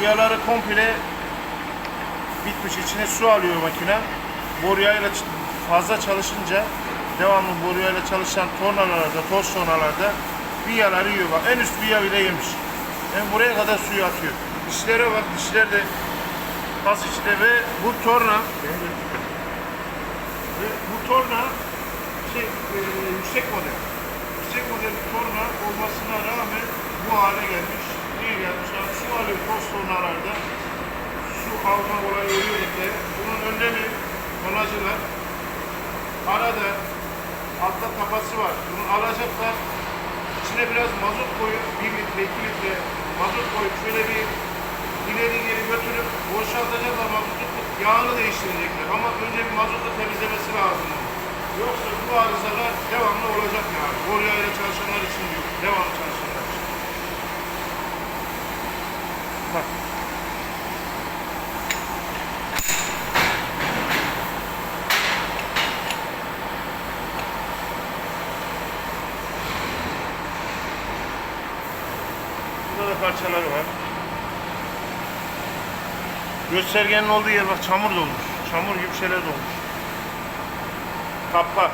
Viyaları komple bitmiş. İçine su alıyor makine. Boruyayla fazla çalışınca devamlı boruyayla çalışan tornalarda, toz tornalarda viyaları yiyor. Bak en üst viya bile yemiş. Yani buraya kadar suyu atıyor. Dişlere bak, dişler de pas içinde ve bu torna ve bu torna şey, e, yüksek model. Yüksek model bir torna olmasına rağmen bu hale gelmiş. Yani su alıyor toz tornalarda. Su alma olayı oluyor elde. Bunun önlemi tonacılar. Arada altta tapası var. Bunu alacaklar. İçine biraz mazot koyup 1 litre, 2 litre mazot koyup şöyle bir ileri geri götürüp boşaltacaklar mazotu yağını değiştirecekler. Ama önce bir mazotu temizlemesi lazım. Yoksa bu arızalar devamlı olacak yani. Bak. Burada da parçaları var. Göstergenin olduğu yer bak çamur dolmuş. Çamur gibi şeyler dolmuş. Kapak.